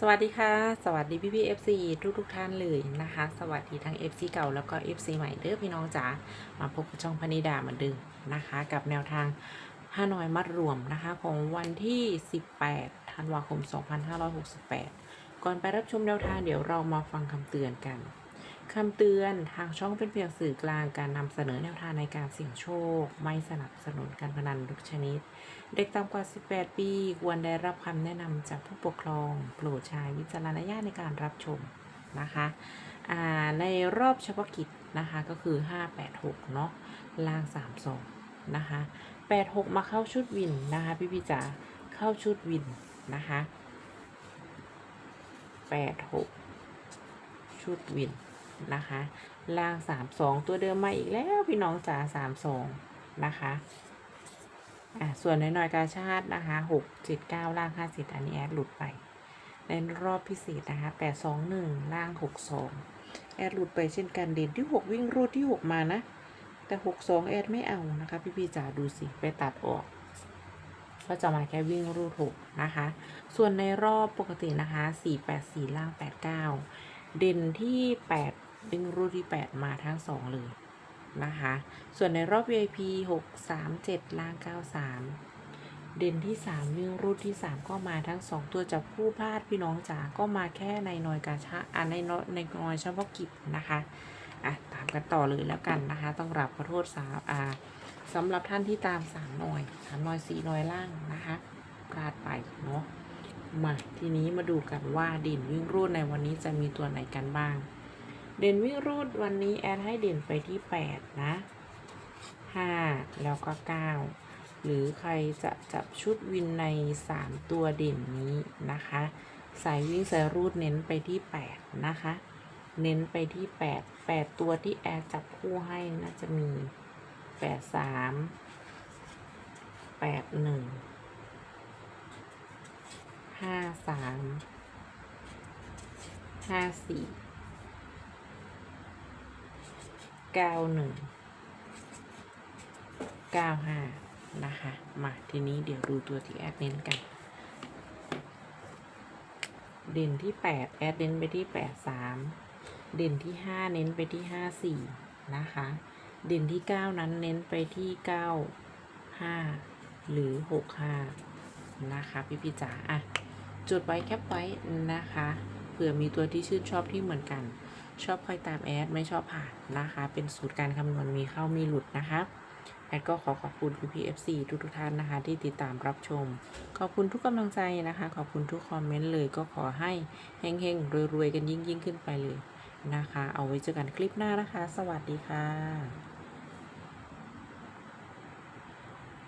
สวัสดีค่ะ สวัสดีพี่พี่เอฟซีทุกทุกท่านเลยนะคะ สวัสดีทั้งเอฟซีเก่าแล้วก็เอฟซีใหม่เด้อพี่น้องจ๋ามาพบกับช่องพนิดาเหมือนเดิมนะคะ กับแนวทางฮานอยมัดรวมนะคะของวันที่ 18ธันวาคม 2568 ก่อนไปรับชมแนวทางเดี๋ยวเรามาฟังคำเตือนกัน คำเตือนทางช่องเป็นเพียงสื่อกลางการนำเสนอแนวทางในการเสี่ยงโชค ไม่สนับสนุนการพนันทุกชนิด เด็กต่ำกว่า 18 ปี ควรได้รับคำแนะนำจากผู้ปกครอง โปรดใช้วิจารณญาณในการรับชมนะคะในรอบเฉพาะกิจนะคะก็คือ 586 เนาะล่าง32นะคะ 86 มาเข้าชุดวินนะคะพี่พี่จ๋าเข้าชุดวินนะคะ86 ชุดวิน นะคะ ล่างสามสองตัวเดิมมาอีกแล้วพี่น้องจ๋าสามสองนะคะอะส่วนในน้อยกาชาตินะคะหกเจ็ดเก้าล่างห้าสิบอันนี้แอดหลุดไป ในรอบพิเศษนะคะแปดสองหนึ่งล่างหกสองแอดหลุดไปเช่นกันเด่นที่หกวิ่งรูดที่หกมานะ แต่หกสองแอดไม่เอานะคะ พี่พี่จ๋าดูสิไปตัดออกก็จะมาแค่วิ่งรูดหกนะคะ ส่วนในรอบปกตินะคะ 484 ล่าง 89 เด่นที่ 8 ซึ่งรุ่นที่ 8 มาทั้ง 2 เลยนะคะ ส่วนในรอบ VIP 6 3 7ล่าง 93 เด่นที่ 3 วิ่งรุ่นที่ 3 ก็มาทั้ง 2 ตัวจากผู้พลาดพี่น้องจ๋าก็มาแค่ในนอยกาชะอ่าในนในนอยเฉพาะกิจนะคะอะตามกันต่อเลยแล้วกันนะคะ ต้องรับขอโทษสาวอ่าสำหรับท่านที่ตามสามหน่อยสามหน่อยสี่หน่อยล่างนะคะพลาดไปเนาะมาทีนี้มาดูกันว่าดินวิ่งรุ่นในวันนี้จะมีตัวไหนกันบ้าง เด่นวิ่งรูดวันนี้แอดให้เด่นไปที่ 8 นะ 5 แล้วก็ 9 หรือใครจะจับชุดวินใน 3 ตัวเด่นนี้นะคะ สายวิ่งสายรูดเน้นไปที่ 8 นะคะ เน้นไปที่ 8 8 ตัวที่แอดจับคู่ให้น่าจะมี 8 3 8 1 5 3 5 4 เก้าหนึ่งเก้าห้านะคะ มาทีนี้เดี๋ยวดูตัวที่แอดเน้นกัน เด่นที่แปดแอดเน้นไปที่แปดสามเด่นที่ห้าเน้นไปที่ห้าสี่นะคะ เด่นที่เก้านั้นเน้นไปที่เก้าห้าหรือหกห้านะคะพี่พี่จ๋าอะจดไว้แคปไว้นะคะ เผื่อมีตัวที่ชื่นชอบที่เหมือนกัน ชอบคอยตามแอดไม่ชอบผ่านนะคะ เป็นสูตรการคำนวณมีเข้ามีหลุดนะคะแอดก็ขอขอบคุณพี่พีเอฟซีทุกทุกๆท่านนะคะ ที่ติดตามรับชม ขอบคุณทุกกำลังใจนะคะ ขอบคุณทุกคอมเมนต์เลยก็ขอให้เฮงๆรวยๆกันยิ่งยิ่งๆขึ้นไปเลยนะคะ เอาไว้เจอกันคลิปหน้านะคะ สวัสดีค่ะ